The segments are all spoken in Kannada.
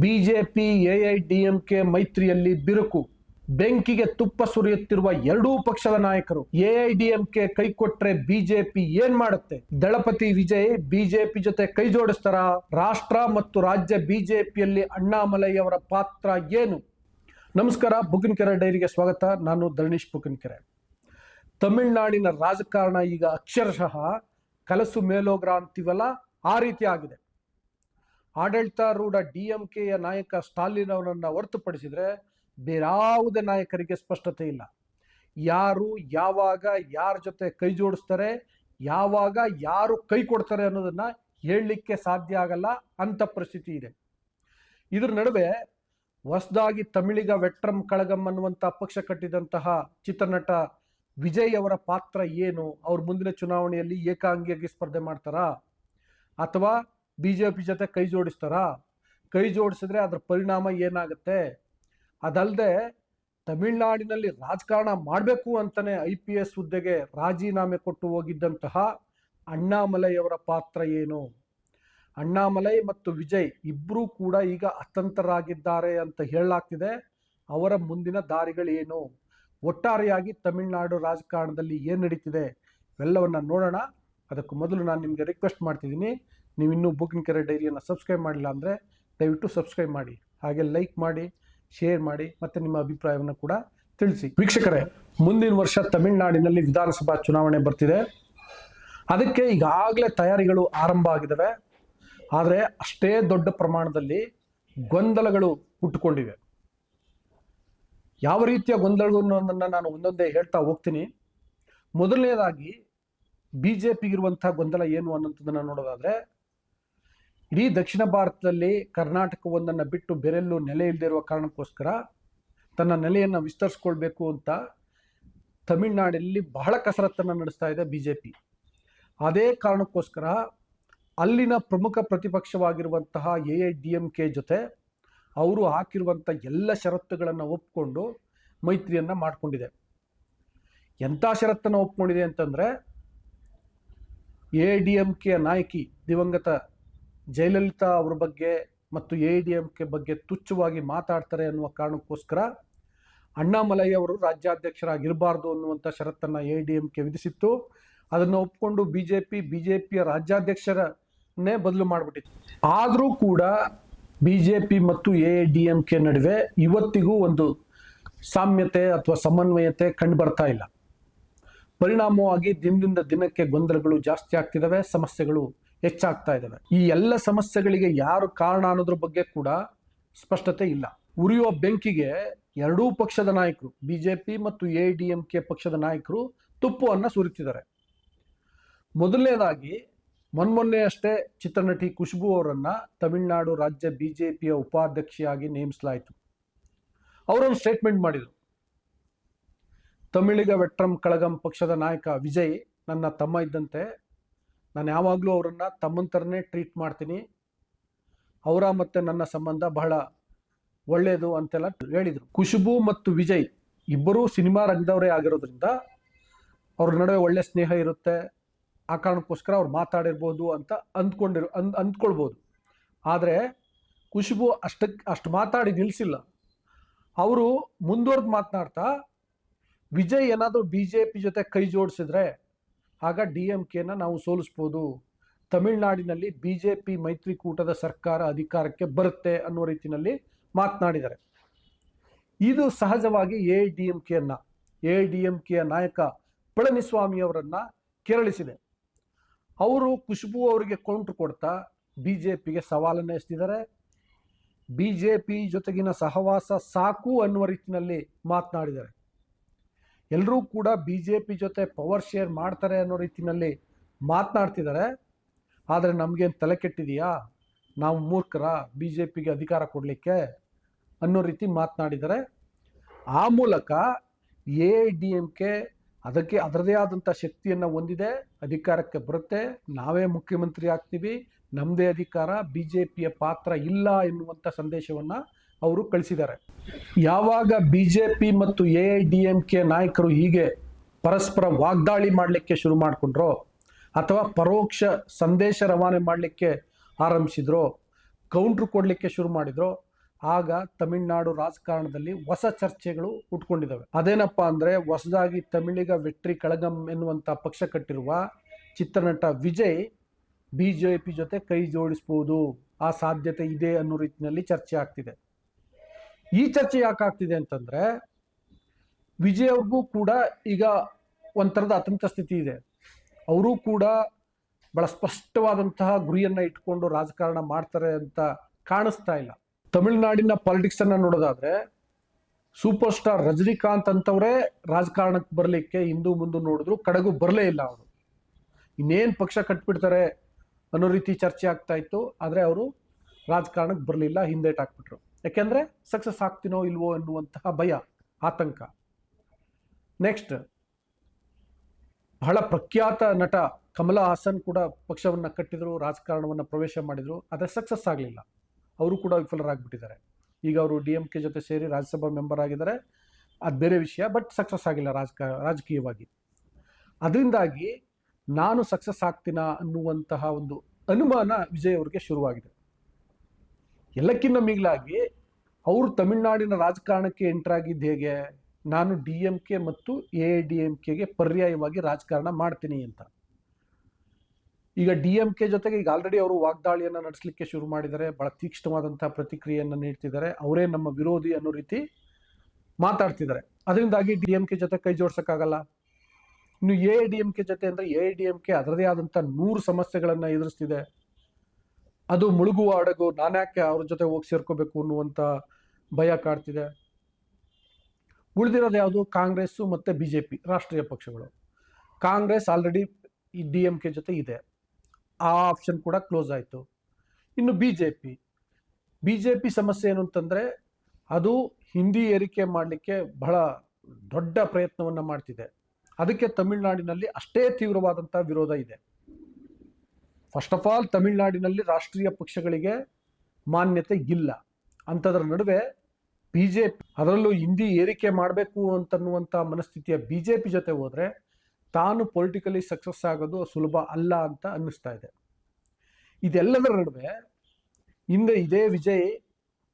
ಬಿಜೆಪಿ ಎಐಡಿಎಂಕೆ ಮೈತ್ರಿಯಲ್ಲಿ ಬಿರುಕು. ಬೆಂಕಿಗೆ ತುಪ್ಪ ಸುರಿಯುತ್ತಿರುವ ಎರಡೂ ಪಕ್ಷದ ನಾಯಕರು. ಎಐಡಿಎಂಕೆ ಕೈ ಕೊಟ್ರೆ ಬಿಜೆಪಿ ಏನ್ ಮಾಡುತ್ತೆ? ದಳಪತಿ ವಿಜಯ್ ಬಿಜೆಪಿ ಜೊತೆ ಕೈ ಜೋಡಿಸ್ತಾರ? ರಾಷ್ಟ್ರ ಮತ್ತು ರಾಜ್ಯ ಬಿಜೆಪಿಯಲ್ಲಿ ಅಣ್ಣಾಮಲೈ ಅವರ ಪಾತ್ರ ಏನು? ನಮಸ್ಕಾರ, ಬುಕಿನ್ಕೆರೆ ಡೈರಿಗೆ ಸ್ವಾಗತ. ನಾನು ಧರಣೀಶ್ ಬುಕಿನ್ಕೆರೆ. ತಮಿಳುನಾಡಿನ ರಾಜಕಾರಣ ಈಗ ಅಕ್ಷರಶಃ ಕಲಸು ಮೇಲೋಗ್ರ ಅಂತೀವಲ್ಲ ಆ ರೀತಿ ಆಗಿದೆ. ಆಡಳಿತಾರೂಢ ಡಿ ಎಂ ಕೆಯ ನಾಯಕ ಸ್ಟಾಲಿನ್ ಅವರನ್ನು ಹೊರತುಪಡಿಸಿದರೆ ಬೇರಾವುದೇ ನಾಯಕರಿಗೆ ಸ್ಪಷ್ಟತೆ ಇಲ್ಲ. ಯಾರು ಯಾವಾಗ ಯಾರ ಜೊತೆ ಕೈ ಜೋಡಿಸ್ತಾರೆ, ಯಾವಾಗ ಯಾರು ಕೈ ಕೊಡ್ತಾರೆ ಅನ್ನೋದನ್ನ ಹೇಳಲಿಕ್ಕೆ ಸಾಧ್ಯ ಆಗಲ್ಲ ಅಂತ ಪರಿಸ್ಥಿತಿ ಇದೆ. ಇದ್ರ ನಡುವೆ ಹೊಸದಾಗಿ ತಮಿಳಿಗ ವೆಟ್ರಂ ಕಳಗಂ ಅನ್ನುವಂಥ ಪಕ್ಷ ಕಟ್ಟಿದಂತಹ ಚಿತ್ರನಟ ವಿಜಯ್ ಅವರ ಪಾತ್ರ ಏನು, ಅವ್ರ ಮುಂದಿನ ಚುನಾವಣೆಯಲ್ಲಿ ಏಕಾಂಗಿಯಾಗಿ ಸ್ಪರ್ಧೆ ಮಾಡ್ತಾರಾ? ಅಥವಾ ಬಿ ಜೆ ಪಿ ಜೊತೆ ಕೈ ಜೋಡಿಸ್ತಾರಾ? ಕೈ ಜೋಡಿಸಿದ್ರೆ ಅದರ ಪರಿಣಾಮ ಏನಾಗುತ್ತೆ? ಅದಲ್ಲದೆ ತಮಿಳುನಾಡಿನಲ್ಲಿ ರಾಜಕಾರಣ ಮಾಡಬೇಕು ಅಂತಾನೆ ಐ ಪಿ ಎಸ್ ಹುದ್ದೆಗೆ ರಾಜೀನಾಮೆ ಕೊಟ್ಟು ಹೋಗಿದ್ದಂತಹ ಅಣ್ಣಾಮಲೈ ಅವರ ಪಾತ್ರ ಏನು? ಅಣ್ಣಾಮಲೈ ಮತ್ತು ವಿಜಯ್ ಇಬ್ಬರೂ ಕೂಡ ಈಗ ಅತಂತರಾಗಿದ್ದಾರೆ ಅಂತ ಹೇಳಲಾಗ್ತಿದೆ. ಅವರ ಮುಂದಿನ ದಾರಿಗಳೇನು? ಒಟ್ಟಾರೆಯಾಗಿ ತಮಿಳುನಾಡು ರಾಜಕಾರಣದಲ್ಲಿ ಏನು ನಡೀತಿದೆ? ಇವೆಲ್ಲವನ್ನ ನೋಡೋಣ. ಅದಕ್ಕೂ ಮೊದಲು ನಾನು ನಿಮಗೆ ರಿಕ್ವೆಸ್ಟ್ ಮಾಡ್ತಿದ್ದೀನಿ. ನೀವು ಇನ್ನೂ ಬುಕಿಂಗ್ ಕೆರೆ ಡೈರಿಯನ್ನು ಸಬ್ಸ್ಕ್ರೈಬ್ ಮಾಡಿಲ್ಲ ಅಂದರೆ ದಯವಿಟ್ಟು ಸಬ್ಸ್ಕ್ರೈಬ್ ಮಾಡಿ. ಹಾಗೆ ಲೈಕ್ ಮಾಡಿ, ಶೇರ್ ಮಾಡಿ ಮತ್ತು ನಿಮ್ಮ ಅಭಿಪ್ರಾಯವನ್ನು ಕೂಡ ತಿಳಿಸಿ. ವೀಕ್ಷಕರೇ, ಮುಂದಿನ ವರ್ಷ ತಮಿಳುನಾಡಿನಲ್ಲಿ ವಿಧಾನಸಭಾ ಚುನಾವಣೆ ಬರ್ತಿದೆ. ಅದಕ್ಕೆ ಈಗಾಗಲೇ ತಯಾರಿಗಳು ಆರಂಭ ಆಗಿದ್ದಾವೆ ಆದರೆ ಅಷ್ಟೇ ದೊಡ್ಡ ಪ್ರಮಾಣದಲ್ಲಿ ಗೊಂದಲಗಳು ಹುಟ್ಟುಕೊಂಡಿವೆ. ಯಾವ ರೀತಿಯ ಗೊಂದಲಗಳನ್ನು ನಾನು ಒಂದೊಂದೇ ಹೇಳ್ತಾ ಹೋಗ್ತೀನಿ. ಮೊದಲನೇದಾಗಿ ಬಿ ಜೆ ಪಿಗಿರುವಂಥ ಗೊಂದಲ ಏನು ಅನ್ನೋಂಥದ್ದನ್ನು ನೋಡೋದಾದ್ರೆ ಇಡೀ ದಕ್ಷಿಣ ಭಾರತದಲ್ಲಿ ಕರ್ನಾಟಕವೊಂದನ್ನು ಬಿಟ್ಟು ಬೇರೆಲ್ಲೂ ನೆಲೆ ಇಲ್ಲದಿರುವ ಕಾರಣಕ್ಕೋಸ್ಕರ ತನ್ನ ನೆಲೆಯನ್ನು ವಿಸ್ತರಿಸ್ಕೊಳ್ಬೇಕು ಅಂತ ತಮಿಳುನಾಡಲ್ಲಿ ಬಹಳ ಕಸರತ್ತನ್ನು ನಡೆಸ್ತಾ ಇದೆ ಬಿ ಜೆ ಪಿ ಅದೇ ಕಾರಣಕ್ಕೋಸ್ಕರ ಅಲ್ಲಿನ ಪ್ರಮುಖ ಪ್ರತಿಪಕ್ಷವಾಗಿರುವಂತಹ A I D M K ಜೊತೆ ಅವರು ಹಾಕಿರುವಂಥ ಎಲ್ಲ ಷರತ್ತುಗಳನ್ನು ಒಪ್ಕೊಂಡು ಮೈತ್ರಿಯನ್ನು ಮಾಡಿಕೊಂಡಿದೆ. ಎಂಥ ಷರತ್ತನ್ನು ಒಪ್ಕೊಂಡಿದೆ ಅಂತಂದರೆ ಎ ಡಿ ಎಂ ಕೆ ನಾಯಕಿ ದಿವಂಗತ ಜಯಲಲಿತಾ ಅವ್ರ ಬಗ್ಗೆ ಮತ್ತು ಎ ಡಿ ಎಂ ಕೆ ಬಗ್ಗೆ ತುಚ್ಛವಾಗಿ ಮಾತಾಡ್ತಾರೆ ಅನ್ನುವ ಕಾರಣಕ್ಕೋಸ್ಕರ ಅಣ್ಣಾಮಲೈ ಅವರು ರಾಜ್ಯಾಧ್ಯಕ್ಷರಾಗಿರಬಾರ್ದು ಅನ್ನುವಂಥ ಷರತ್ತನ್ನು ಎ ಡಿ ಎಂ ಕೆ ವಿಧಿಸಿತ್ತು. ಅದನ್ನು ಒಪ್ಪಿಕೊಂಡು B J P, B J ಪಿಯ ರಾಜ್ಯಾಧ್ಯಕ್ಷರನ್ನೇ ಬದಲು ಮಾಡಿಬಿಟ್ಟಿತ್ತು. ಆದರೂ ಕೂಡ ಬಿ ಜೆ ಪಿ ಮತ್ತು ಎ ಡಿ ಎಂ ಕೆ ನಡುವೆ ಇವತ್ತಿಗೂ ಒಂದು ಸಾಮ್ಯತೆ ಅಥವಾ ಸಮನ್ವಯತೆ ಕಂಡು ಬರ್ತಾ ಇಲ್ಲ. ಪರಿಣಾಮವಾಗಿ ದಿನದಿಂದ ದಿನಕ್ಕೆ ಗೊಂದಲಗಳು ಜಾಸ್ತಿ ಆಗ್ತಿದ್ದಾವೆ, ಸಮಸ್ಯೆಗಳು ಹೆಚ್ಚಾಗ್ತಾ ಇದ್ದಾವೆ. ಈ ಎಲ್ಲ ಸಮಸ್ಯೆಗಳಿಗೆ ಯಾರು ಕಾರಣ ಅನ್ನೋದ್ರ ಬಗ್ಗೆ ಕೂಡ ಸ್ಪಷ್ಟತೆ ಇಲ್ಲ. ಉರಿಯುವ ಬೆಂಕಿಗೆ ಎರಡೂ ಪಕ್ಷದ ನಾಯಕರು ಬಿಜೆಪಿ ಮತ್ತು ಎ ಡಿ ಎಂ ಕೆ ಪಕ್ಷದ ನಾಯಕರು ತುಪ್ಪವನ್ನು ಸುರಿತಿದ್ದಾರೆ. ಮೊದಲನೇದಾಗಿ ಮೊನ್ಮೊನ್ನೆ ಅಷ್ಟೇ ಚಿತ್ರನಟಿ ಖುಷ್ಬು ಅವರನ್ನ ತಮಿಳುನಾಡು ರಾಜ್ಯ ಬಿಜೆಪಿಯ ಉಪಾಧ್ಯಕ್ಷೆಯಾಗಿ ನೇಮಿಸಲಾಯಿತು. ಅವರೊಂದು ಸ್ಟೇಟ್ಮೆಂಟ್ ಮಾಡಿದರು. ತಮಿಳಿಗ ವೆಟ್ರಂ ಕಳಗಂ ಪಕ್ಷದ ನಾಯಕ ವಿಜಯ್ ನನ್ನ ತಮ್ಮ ಇದ್ದಂತೆ ನಾನು ಯಾವಾಗಲೂ ಅವರನ್ನು ತಮ್ಮನ ಟ್ರೀಟ್ ಮಾಡ್ತೀನಿ. ಅವರ ಮತ್ತು ನನ್ನ ಸಂಬಂಧ ಬಹಳ ಒಳ್ಳೆಯದು ಅಂತೆಲ್ಲ ಹೇಳಿದರು. ಖುಷ್ಬು ಮತ್ತು ವಿಜಯ್ ಇಬ್ಬರೂ ಸಿನಿಮಾ ರಂಗದವರೇ ಆಗಿರೋದ್ರಿಂದ ಅವ್ರ ನಡುವೆ ಒಳ್ಳೆ ಸ್ನೇಹ ಇರುತ್ತೆ. ಆ ಕಾರಣಕ್ಕೋಸ್ಕರ ಅವ್ರು ಮಾತಾಡಿರ್ಬೋದು ಅಂತ ಅಂದ್ಕೊಂಡಿರು, ಅಂದ್, ಅಂದ್ಕೊಳ್ಬೋದು. ಆದರೆ ಖುಷ್ಬು ಅಷ್ಟಕ್ಕೆ ಅಷ್ಟು ಮಾತಾಡಿ ನಿಲ್ಲಿಸಿಲ್ಲ ಅವರು ಮುಂದುವರೆದು ಮಾತನಾಡ್ತಾ ವಿಜಯ್ ಏನಾದರೂ ಬಿ ಜೆ ಪಿ ಜೊತೆ ಕೈ ಜೋಡಿಸಿದ್ರೆ ಆಗ ಡಿ ಎಂ ಕೆನ ನಾವು ಸೋಲಿಸ್ಬೋದು. ತಮಿಳುನಾಡಿನಲ್ಲಿ ಬಿ ಜೆ ಪಿ ಮೈತ್ರಿಕೂಟದ ಸರ್ಕಾರ ಅಧಿಕಾರಕ್ಕೆ ಬರುತ್ತೆ ಅನ್ನೋ ರೀತಿಯಲ್ಲಿ ಮಾತನಾಡಿದ್ದಾರೆ. ಇದು ಸಹಜವಾಗಿ ಎ ಡಿ ಎಂ ಕೆಯನ್ನ, ಎ ಡಿ ಎಂ ಕೆಯ ನಾಯಕ ಪಳನಿಸ್ವಾಮಿ ಅವರನ್ನ ಕೆರಳಿಸಿದೆ. ಅವರು ಖುಷ್ಬು ಅವರಿಗೆ ಕೌಂಟ್ರ್ ಕೊಡ್ತಾ ಬಿ ಜೆ ಪಿಗೆ ಸವಾಲನ್ನು ಎಸ್ತಿದ್ದಾರೆ. ಬಿ ಜೆ ಪಿ ಜೊತೆಗಿನ ಸಹವಾಸ ಸಾಕು ಅನ್ನುವ ರೀತಿಯಲ್ಲಿ ಮಾತನಾಡಿದ್ದಾರೆ. ಎಲ್ಲರೂ ಕೂಡ ಬಿ ಜೆ ಪಿ ಜೊತೆ ಪವರ್ ಶೇರ್ ಮಾಡ್ತಾರೆ ಅನ್ನೋ ರೀತಿಯಲ್ಲಿ ಮಾತನಾಡ್ತಿದ್ದಾರೆ. ಆದರೆ ನಮಗೇನು ತಲೆ ಕೆಟ್ಟಿದೆಯಾ? ನಾವು ಮೂರ್ಖರ ಬಿ ಜೆ ಪಿಗೆ ಅಧಿಕಾರ ಕೊಡಲಿಕ್ಕೆ ಅನ್ನೋ ರೀತಿ ಮಾತನಾಡಿದ್ದಾರೆ. ಆ ಮೂಲಕ ಎ ಡಿ ಎಂ ಕೆ ಅದಕ್ಕೆ ಅದರದೇ ಆದಂಥ ಶಕ್ತಿಯನ್ನು ಹೊಂದಿದೆ, ಅಧಿಕಾರಕ್ಕೆ ಬರುತ್ತೆ. ನಾವೇ ಮುಖ್ಯಮಂತ್ರಿ ಆಗ್ತೀವಿ ನಮ್ಮದೇ ಅಧಿಕಾರ ಬಿ ಜೆ ಪಿಯ ಪಾತ್ರ ಇಲ್ಲ ಎನ್ನುವಂಥ ಸಂದೇಶವನ್ನು ಅವರು ಕಳಿಸಿದ್ದಾರೆ. ಯಾವಾಗ ಬಿ ಜೆ ಪಿ ಮತ್ತು A I D M K ನಾಯಕರು ಹೀಗೆ ಪರಸ್ಪರ ವಾಗ್ದಾಳಿ ಮಾಡಲಿಕ್ಕೆ ಶುರು ಮಾಡಿಕೊಂಡ್ರೋ ಅಥವಾ ಪರೋಕ್ಷ ಸಂದೇಶ ರವಾನೆ ಮಾಡಲಿಕ್ಕೆ ಆರಂಭಿಸಿದ್ರೋ, ಕೌಂಟ್ರ್ ಕೊಡಲಿಕ್ಕೆ ಶುರು ಮಾಡಿದ್ರೋ, ಆಗ ತಮಿಳುನಾಡು ರಾಜಕಾರಣದಲ್ಲಿ ಹೊಸ ಚರ್ಚೆಗಳು ಉಟ್ಕೊಂಡಿದ್ದಾವೆ. ಅದೇನಪ್ಪ ಅಂದರೆ ಹೊಸದಾಗಿ ತಮಿಳಿಗ ವೆಟ್ರಿ ಕಳಗಂ ಎನ್ನುವಂಥ ಪಕ್ಷ ಕಟ್ಟಿರುವ ಚಿತ್ರನಟ ವಿಜಯ್ ಬಿಜೆಪಿ ಜೊತೆ ಕೈ ಜೋಡಿಸ್ಬೋದು. ಆ ಸಾಧ್ಯತೆ ಇದೆ ಅನ್ನೋ ರೀತಿಯಲ್ಲಿ ಚರ್ಚೆ ಆಗ್ತಿದೆ. ಈ ಚರ್ಚೆ ಯಾಕೆ ಆಗ್ತಿದೆ ಅಂತಂದ್ರೆ ವಿಜಯ್ ಅವ್ರಿಗೂ ಕೂಡ ಈಗ ಒಂಥರದ ಅತಂತ್ರ ಸ್ಥಿತಿ ಇದೆ. ಅವರು ಕೂಡ ಬಹಳ ಸ್ಪಷ್ಟವಾದಂತಹ ಗುರಿಯನ್ನ ಇಟ್ಕೊಂಡು ರಾಜಕಾರಣ ಮಾಡ್ತಾರೆ ಅಂತ ಕಾಣಿಸ್ತಾ ಇಲ್ಲ. ತಮಿಳುನಾಡಿನ ಪಾಲಿಟಿಕ್ಸ್ ಅನ್ನ ನೋಡೋದಾದ್ರೆ ಸೂಪರ್ ಸ್ಟಾರ್ ರಜನಿಕಾಂತ್ ಅಂತವರೇ ರಾಜಕಾರಣಕ್ಕೆ ಬರಲಿಕ್ಕೆ ಹಿಂದೂ ಮುಂದೆ ನೋಡಿದ್ರು, ಕಡೆಗೂ ಬರಲೇ ಇಲ್ಲ ಅವರು. ಇನ್ನೇನು ಪಕ್ಷ ಕಟ್ಬಿಡ್ತಾರೆ ಅನ್ನೋ ರೀತಿ ಚರ್ಚೆ ಆಗ್ತಾ ಇತ್ತು, ಆದರೆ ಅವರು ರಾಜಕಾರಣಕ್ಕೆ ಬರಲಿಲ್ಲ, ಹಿಂದೇಟ್ ಹಾಕ್ಬಿಟ್ರು. ಯಾಕೆಂದ್ರೆ ಸಕ್ಸಸ್ ಆಗ್ತೀನೋ ಇಲ್ವೋ ಅನ್ನುವಂತಹ ಭಯ, ಆತಂಕ. ನೆಕ್ಸ್ಟ್ ಬಹಳ ಪ್ರಖ್ಯಾತ ನಟ ಕಮಲಾ ಹಾಸನ್ ಕೂಡ ಪಕ್ಷವನ್ನ ಕಟ್ಟಿದ್ರು, ರಾಜಕಾರಣವನ್ನು ಪ್ರವೇಶ ಮಾಡಿದ್ರು, ಆದರೆ ಸಕ್ಸಸ್ ಆಗಲಿಲ್ಲ. ಅವರು ಕೂಡ ವಿಫಲರಾಗಿಬಿಟ್ಟಿದ್ದಾರೆ ಈಗ ಅವರು ಡಿ ಎಂ ಕೆ ಜೊತೆ ಸೇರಿ ರಾಜ್ಯಸಭಾ ಮೆಂಬರ್ ಆಗಿದ್ದಾರೆ. ಅದು ಬೇರೆ ವಿಷಯ ಬಟ್ ಸಕ್ಸಸ್ ಆಗಿಲ್ಲ ರಾಜಕ, ರಾಜಕೀಯವಾಗಿ. ಅದರಿಂದಾಗಿ ನಾನು ಸಕ್ಸಸ್ ಆಗ್ತೀನ ಅನ್ನುವಂತಹ ಒಂದು ಅನುಮಾನ ವಿಜಯ್ ಅವರಿಗೆ ಶುರುವಾಗಿದೆ. ಎಲ್ಲಕ್ಕಿಂತ ಮಿಗಿಲಾಗಿ ಅವರು ತಮಿಳುನಾಡಿನ ರಾಜಕಾರಣಕ್ಕೆ ಎಂಟರ್ ಆಗಿದ್ದು ಹೇಗೆ? ನಾನು ಡಿ ಎಂ ಕೆ ಮತ್ತು ಎ ಡಿ ಎಂ ಕೆಗೆ ಪರ್ಯಾಯವಾಗಿ ರಾಜಕಾರಣ ಮಾಡ್ತೀನಿ ಅಂತ. ಈಗ ಡಿ ಎಂ ಕೆ ಜೊತೆಗೆ ಈಗ ಆಲ್ರೆಡಿ ಅವರು ವಾಗ್ದಾಳಿಯನ್ನು ನಡೆಸಲಿಕ್ಕೆ ಶುರು ಮಾಡಿದ್ದಾರೆ. ಬಹಳ ತೀಕ್ಷ್ಣವಾದಂತಹ ಪ್ರತಿಕ್ರಿಯೆಯನ್ನು ನೀಡ್ತಿದ್ದಾರೆ. ಅವರೇ ನಮ್ಮ ವಿರೋಧಿ ಅನ್ನೋ ರೀತಿ ಮಾತಾಡ್ತಿದ್ದಾರೆ. ಅದರಿಂದಾಗಿ ಡಿ ಎಂ ಕೆ ಜೊತೆ ಕೈ ಜೋಡ್ಸೋಕ್ಕಾಗಲ್ಲ. ಇನ್ನು ಎ ಡಿ ಎಂ ಕೆ ಜೊತೆ ಅಂದರೆ ಎ ಡಿ ಎಂ ಕೆ ಅದರದೇ ಆದಂಥ ನೂರು ಸಮಸ್ಯೆಗಳನ್ನು ಎದುರಿಸ್ತಿದೆ. ಅದು ಮುಳುಗುವ ಹಡಗು ನಾನ್ಯಾಕೆ ಅವ್ರ ಜೊತೆ ಹೋಗಿ ಸೇರ್ಕೋಬೇಕು ಅನ್ನುವಂಥ ಭಯ ಕಾಡ್ತಿದೆ. ಉಳಿದಿರೋದು ಯಾವುದು? ಕಾಂಗ್ರೆಸ್ಸು ಮತ್ತು ಬಿ ಜೆ ಪಿ ರಾಷ್ಟ್ರೀಯ ಪಕ್ಷಗಳು. ಕಾಂಗ್ರೆಸ್ ಆಲ್ರೆಡಿ ಈ ಡಿ ಎಂ ಕೆ ಜೊತೆ ಇದೆ. ಆ ಆಪ್ಷನ್ ಕೂಡ ಕ್ಲೋಸ್ ಆಯಿತು. ಇನ್ನು B J P B J P ಸಮಸ್ಯೆ ಏನು ಅಂತಂದರೆ, ಅದು ಹಿಂದಿ ಏರಿಕೆ ಮಾಡಲಿಕ್ಕೆ ಬಹಳ ದೊಡ್ಡ ಪ್ರಯತ್ನವನ್ನು ಮಾಡ್ತಿದೆ. ಅದಕ್ಕೆ ತಮಿಳುನಾಡಿನಲ್ಲಿ ಅಷ್ಟೇ ತೀವ್ರವಾದಂಥ ವಿರೋಧ ಇದೆ. ಫಸ್ಟ್ ಆಫ್ ಆಲ್ ತಮಿಳುನಾಡಿನಲ್ಲಿ ರಾಷ್ಟ್ರೀಯ ಪಕ್ಷಗಳಿಗೆ ಮಾನ್ಯತೆ ಇಲ್ಲ ಅಂಥದ್ರ ನಡುವೆ ಬಿ ಜೆ ಪಿ ಅದರಲ್ಲೂ ಹಿಂದಿ ಏರಿಕೆ ಮಾಡಬೇಕು ಅಂತನ್ನುವಂಥ ಮನಸ್ಥಿತಿಯ ಬಿ ಜೆ ಪಿ ಜೊತೆ ಹೋದರೆ ತಾನು ಪೊಲಿಟಿಕಲಿ ಸಕ್ಸಸ್ ಆಗೋದು ಸುಲಭ ಅಲ್ಲ ಅಂತ ಅನ್ನಿಸ್ತಾ ಇದೆ ಇದೆಲ್ಲದರ ನಡುವೆ ಹಿಂದೆ ಇದೇ ವಿಜಯ್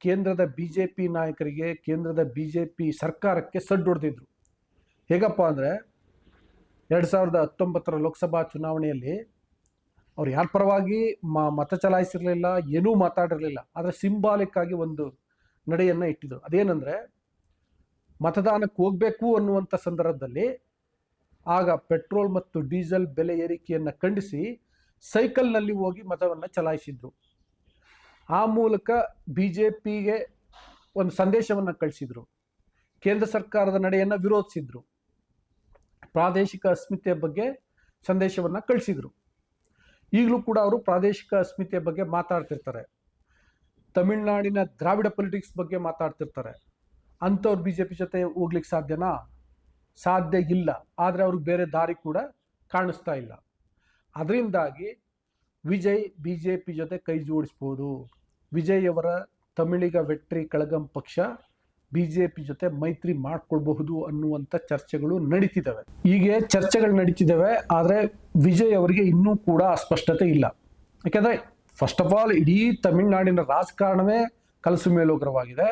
ಕೇಂದ್ರದ ಬಿ ಜೆ ಪಿ ನಾಯಕರಿಗೆ ಕೇಂದ್ರದ ಬಿ ಜೆ ಪಿ ಸರ್ಕಾರಕ್ಕೆ ಸಡ್ಡು ಹೊಡೆದಿದ್ರು ಹೇಗಪ್ಪ ಅಂದರೆ ಎರಡು ಸಾವಿರದ ಹತ್ತೊಂಬತ್ತರ ಲೋಕಸಭಾ ಚುನಾವಣೆಯಲ್ಲಿ ಅವ್ರು ಯಾರ ಪರವಾಗಿ ಮತ ಚಲಾಯಿಸಿರಲಿಲ್ಲ, ಏನೂ ಮಾತಾಡಿರಲಿಲ್ಲ, ಆದರೆ ಸಿಂಬಾಲಿಕ್ ಆಗಿ ಒಂದು ನಡೆಯನ್ನು ಇಟ್ಟಿದ್ರು. ಅದೇನೆಂದರೆ ಮತದಾನಕ್ಕೆ ಹೋಗಬೇಕು ಅನ್ನುವಂಥ ಸಂದರ್ಭದಲ್ಲಿ ಆಗ ಪೆಟ್ರೋಲ್ ಮತ್ತು ಡೀಸೆಲ್ ಬೆಲೆ ಏರಿಕೆಯನ್ನು ಖಂಡಿಸಿ ಸೈಕಲ್ನಲ್ಲಿ ಹೋಗಿ ಮತವನ್ನು ಚಲಾಯಿಸಿದ್ರು. ಆ ಮೂಲಕ ಬಿ ಜೆ ಪಿಗೆ ಒಂದು ಸಂದೇಶವನ್ನು ಕಳಿಸಿದ್ರು. ಕೇಂದ್ರ ಸರ್ಕಾರದ ನಡೆಯನ್ನು ವಿರೋಧಿಸಿದ್ರು. ಪ್ರಾದೇಶಿಕ ಅಸ್ಮಿತೆಯ ಬಗ್ಗೆ ಸಂದೇಶವನ್ನು ಕಳಿಸಿದ್ರು. ಈಗಲೂ ಕೂಡ ಅವರು ಪ್ರಾದೇಶಿಕ ಅಸ್ಮಿತೆಯ ಬಗ್ಗೆ ಮಾತಾಡ್ತಿರ್ತಾರೆ. ತಮಿಳುನಾಡಿನ ದ್ರಾವಿಡ ಪೊಲಿಟಿಕ್ಸ್ ಬಗ್ಗೆ ಮಾತಾಡ್ತಿರ್ತಾರೆ. ಅಂಥವ್ರು ಬಿ ಜೆ ಪಿ ಜೊತೆ ಹೋಗ್ಲಿಕ್ಕೆ ಸಾಧ್ಯನಾ? ಸಾಧ್ಯ ಇಲ್ಲ. ಆದರೆ ಅವ್ರಿಗೆ ಬೇರೆ ದಾರಿ ಕೂಡ ಕಾಣಿಸ್ತಾ ಇಲ್ಲ. ಅದರಿಂದಾಗಿ ವಿಜಯ್ ಬಿ ಜೆ ಪಿ ಜೊತೆ ಕೈ ಜೋಡಿಸ್ಬೋದು. ವಿಜಯ್ ಅವರ ತಮಿಳಿಗ ವೆಟ್ರಿ ಕಳಗಂ ಪಕ್ಷ ಬಿ ಜೆ ಪಿ ಜೊತೆ ಮೈತ್ರಿ ಮಾಡ್ಕೊಳ್ಬಹುದು ಅನ್ನುವಂಥ ಚರ್ಚೆಗಳು ನಡೀತಿದ್ದಾವೆ. ಹೀಗೆ ಚರ್ಚೆಗಳು ನಡೀತಿದ್ದಾವೆ, ಆದರೆ ವಿಜಯ್ ಅವರಿಗೆ ಇನ್ನೂ ಕೂಡ ಅಸ್ಪಷ್ಟತೆ ಇಲ್ಲ. ಯಾಕೆಂದರೆ ಫಸ್ಟ್ ಆಫ್ ಆಲ್ ಇಡೀ ತಮಿಳುನಾಡಿನ ರಾಜಕಾರಣವೇ ಕಲಸು ಮೇಲೋಗ್ರವಾಗಿದೆ.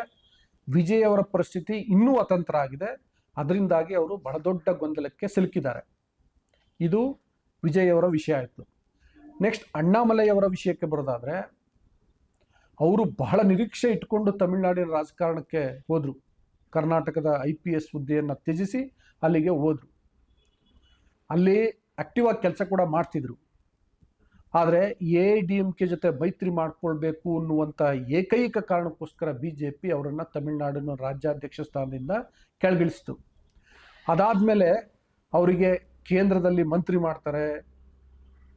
ವಿಜಯ್ ಅವರ ಪರಿಸ್ಥಿತಿ ಇನ್ನೂ ಅತಂತ್ರ ಆಗಿದೆ. ಅದರಿಂದಾಗಿ ಅವರು ಬಹಳ ದೊಡ್ಡ ಗೊಂದಲಕ್ಕೆ ಸಿಲುಕಿದ್ದಾರೆ. ಇದು ವಿಜಯ್ ಅವರ ವಿಷಯ ಆಯಿತು. ನೆಕ್ಸ್ಟ್ ಅಣ್ಣಾಮಲೈ ಅವರ ವಿಷಯಕ್ಕೆ ಬರೋದಾದ್ರೆ ಅವರು ಬಹಳ ನಿರೀಕ್ಷೆ ಇಟ್ಕೊಂಡು ತಮಿಳುನಾಡಿನ ರಾಜಕಾರಣಕ್ಕೆ ಹೋದರು. ಕರ್ನಾಟಕದ ಐ ಪಿ ಎಸ್ ಹುದ್ದೆಯನ್ನು ತ್ಯಜಿಸಿ ಅಲ್ಲಿಗೆ ಹೋದರು. ಅಲ್ಲಿ ಆಕ್ಟಿವ್ ಆಗಿ ಕೆಲಸ ಕೂಡ ಮಾಡ್ತಿದ್ರು. ಆದರೆ ಎ ಡಿ ಎಂ ಕೆ ಜೊತೆ ಮೈತ್ರಿ ಮಾಡಿಕೊಳ್ಬೇಕು ಅನ್ನುವಂಥ ಏಕೈಕ ಕಾರಣಕ್ಕೋಸ್ಕರ ಬಿ ಜೆ ಪಿ ಅವರನ್ನು ತಮಿಳುನಾಡಿನ ರಾಜ್ಯಾಧ್ಯಕ್ಷ ಸ್ಥಾನದಿಂದ ಕೆಳಗಿಳಿಸ್ತು. ಅದಾದಮೇಲೆ ಅವರಿಗೆ ಕೇಂದ್ರದಲ್ಲಿ ಮಂತ್ರಿ ಮಾಡ್ತಾರೆ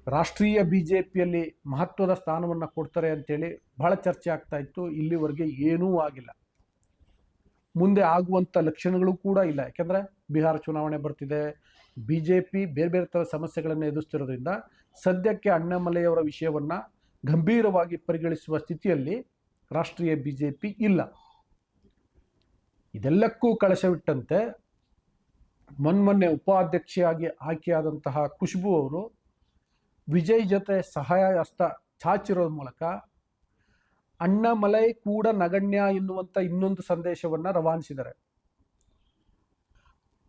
ರಾಷ್ಟ್ರೀಯ ಬಿ ಜೆ ಪಿಯಲ್ಲಿ ಮಹತ್ವದ ಸ್ಥಾನವನ್ನು ಕೊಡ್ತಾರೆ ಅಂತೇಳಿ ಬಹಳ ಚರ್ಚೆ ಆಗ್ತಾ ಇತ್ತು. ಇಲ್ಲಿವರೆಗೆ ಏನೂ ಆಗಿಲ್ಲ. ಮುಂದೆ ಆಗುವಂಥ ಲಕ್ಷಣಗಳು ಕೂಡ ಇಲ್ಲ. ಯಾಕೆಂದರೆ ಬಿಹಾರ ಚುನಾವಣೆ ಬರ್ತಿದೆ. ಬಿ ಜೆ ಪಿ ಬೇರೆ ಬೇರೆ ಥರ ಸಮಸ್ಯೆಗಳನ್ನು ಎದುರಿಸ್ತಿರೋದ್ರಿಂದ ಸದ್ಯಕ್ಕೆ ಅಣ್ಣಾಮಲೈಯವರ ವಿಷಯವನ್ನು ಗಂಭೀರವಾಗಿ ಪರಿಗಣಿಸುವ ಸ್ಥಿತಿಯಲ್ಲಿ ರಾಷ್ಟ್ರೀಯ ಬಿ ಜೆ ಪಿ ಇಲ್ಲ. ಇದೆಲ್ಲಕ್ಕೂ ಕಳಶವಿಟ್ಟಂತೆ ಮೊನ್ಮೊನ್ನೆ ಉಪಾಧ್ಯಕ್ಷೆಯಾಗಿ ಆಯ್ಕೆಯಾದಂತಹ ಖುಷ್ಬು ಅವರು ವಿಜಯ್ ಜೊತೆ ಸಹಾಯ ಹಸ್ತ ಚಾಚಿರೋದ್ರ ಮೂಲಕ ಅಣ್ಣಮಲೈ ಕೂಡ ನಗಣ್ಯ ಎನ್ನುವಂತ ಇನ್ನೊಂದು ಸಂದೇಶವನ್ನ ರವಾನಿಸಿದ್ದಾರೆ.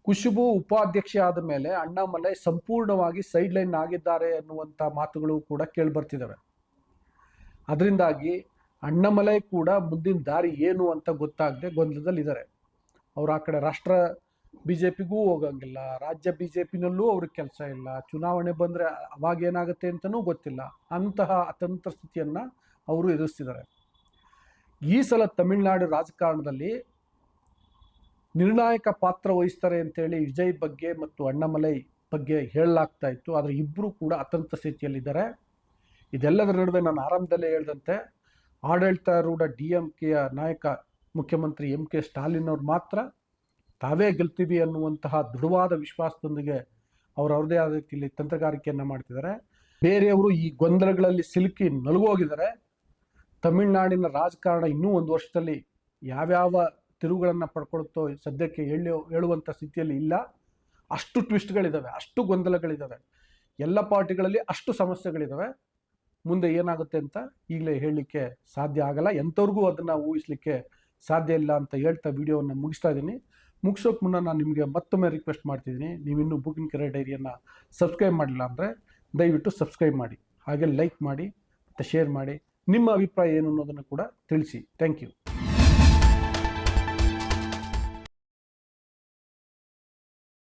ಕುಶುಬು ಉಪಾಧ್ಯಕ್ಷೆ ಆದ ಮೇಲೆ ಅಣ್ಣಾಮಲೈ ಸಂಪೂರ್ಣವಾಗಿ ಸೈಡ್ ಲೈನ್ ಆಗಿದ್ದಾರೆ ಅನ್ನುವಂಥ ಮಾತುಗಳು ಕೂಡ ಕೇಳಿಬರ್ತಿದ್ದಾವೆ. ಅದರಿಂದಾಗಿ ಅಣ್ಣಮಲೈ ಕೂಡ ಮುಂದಿನ ದಾರಿ ಏನು ಅಂತ ಗೊತ್ತಾಗದೆ ಗೊಂದಲದಲ್ಲಿದ್ದಾರೆ. ಅವರು ಆ ಕಡೆ ರಾಷ್ಟ್ರ ಬಿ ಜೆ ಪಿಗೂ ಹೋಗಂಗಿಲ್ಲ, ರಾಜ್ಯ ಬಿ ಜೆ ಪಿನಲ್ಲೂ ಅವ್ರಿಗೆ ಕೆಲಸ ಇಲ್ಲ. ಚುನಾವಣೆ ಬಂದರೆ ಅವಾಗ ಏನಾಗುತ್ತೆ ಅಂತಲೂ ಗೊತ್ತಿಲ್ಲ. ಅಂತಹ ಅತಂತ್ರ ಸ್ಥಿತಿಯನ್ನು ಅವರು ಎದುರಿಸ್ತಿದ್ದಾರೆ. ಈ ಸಲ ತಮಿಳುನಾಡು ರಾಜಕಾರಣದಲ್ಲಿ ನಿರ್ಣಾಯಕ ಪಾತ್ರ ವಹಿಸ್ತಾರೆ ಅಂತೇಳಿ ವಿಜಯ್ ಬಗ್ಗೆ ಮತ್ತು ಅಣ್ಣಾಮಲೈ ಬಗ್ಗೆ ಹೇಳಲಾಗ್ತಾ ಇತ್ತು. ಆದರೆ ಇಬ್ಬರೂ ಕೂಡ ಅತಂತ್ರ ಸ್ಥಿತಿಯಲ್ಲಿದ್ದಾರೆ. ಇದೆಲ್ಲದರ ನಡುವೆ ನಾನು ಆರಂಭದಲ್ಲೇ ಹೇಳಿದಂತೆ, ಆಡಳಿತಾರೂಢ ಡಿ ಎಂ ಕೆಯ ನಾಯಕ ಮುಖ್ಯಮಂತ್ರಿ ಎಂ ಕೆ ಸ್ಟಾಲಿನ್ ಅವ್ರು ಮಾತ್ರ ತಾವೇ ಗೆಲ್ತೀವಿ ಅನ್ನುವಂತಹ ದೃಢವಾದ ವಿಶ್ವಾಸದೊಂದಿಗೆ ಅವರು ಅವ್ರದೇ ಆದ ರೀತಿಯಲ್ಲಿ ತಂತ್ರಗಾರಿಕೆಯನ್ನು ಮಾಡ್ತಿದ್ದಾರೆ. ಬೇರೆಯವರು ಈ ಗೊಂದಲಗಳಲ್ಲಿ ಸಿಲುಕಿ ನಲುಗೋಗಿದ್ದಾರೆ. ತಮಿಳುನಾಡಿನ ರಾಜಕಾರಣ ಇನ್ನೂ ಒಂದು ವರ್ಷದಲ್ಲಿ ಯಾವ್ಯಾವ ತಿರುವುಗಳನ್ನು ಪಡ್ಕೊಳುತ್ತೋ ಸದ್ಯಕ್ಕೆ ಹೇಳಿ ಹೇಳುವಂಥ ಸ್ಥಿತಿಯಲ್ಲಿ ಇಲ್ಲ. ಅಷ್ಟು ಟ್ವಿಸ್ಟ್ಗಳಿದ್ದಾವೆ ಅಷ್ಟು ಗೊಂದಲಗಳಿದ್ದಾವೆ ಎಲ್ಲ ಪಾರ್ಟಿಗಳಲ್ಲಿ ಅಷ್ಟು ಸಮಸ್ಯೆಗಳಿದ್ದಾವೆ ಮುಂದೆ ಏನಾಗುತ್ತೆ ಅಂತ ಈಗಲೇ ಹೇಳಲಿಕ್ಕೆ ಸಾಧ್ಯ ಆಗಲ್ಲ. ಎಂಥವ್ರಿಗೂ ಅದನ್ನು ಊಹಿಸಲಿಕ್ಕೆ ಸಾಧ್ಯ ಇಲ್ಲ ಅಂತ ಹೇಳ್ತಾ ವಿಡಿಯೋವನ್ನು ಮುಗಿಸ್ತಾ ಇದ್ದೀನಿ. ಮುಗಿಸೋಕೆ ಮುನ್ನ ನಾನು ನಿಮಗೆ ಮತ್ತೊಮ್ಮೆ ರಿಕ್ವೆಸ್ಟ್ ಮಾಡ್ತಿದ್ದೀನಿ. ನೀವಿನ್ನೂ ಬುಕಿಂಗ್ ಕೆರೆ ಡೈರಿಯನ್ನು ಸಬ್ಸ್ಕ್ರೈಬ್ ಮಾಡಿಲ್ಲ ಅಂದರೆ ದಯವಿಟ್ಟು ಸಬ್ಸ್ಕ್ರೈಬ್ ಮಾಡಿ. ಹಾಗೆ ಲೈಕ್ ಮಾಡಿ ಮತ್ತು ಶೇರ್ ಮಾಡಿ. ನಿಮ್ಮ ಅಭಿಪ್ರಾಯ ಏನು ಅನ್ನೋದನ್ನು ಕೂಡ ತಿಳಿಸಿ. Thank you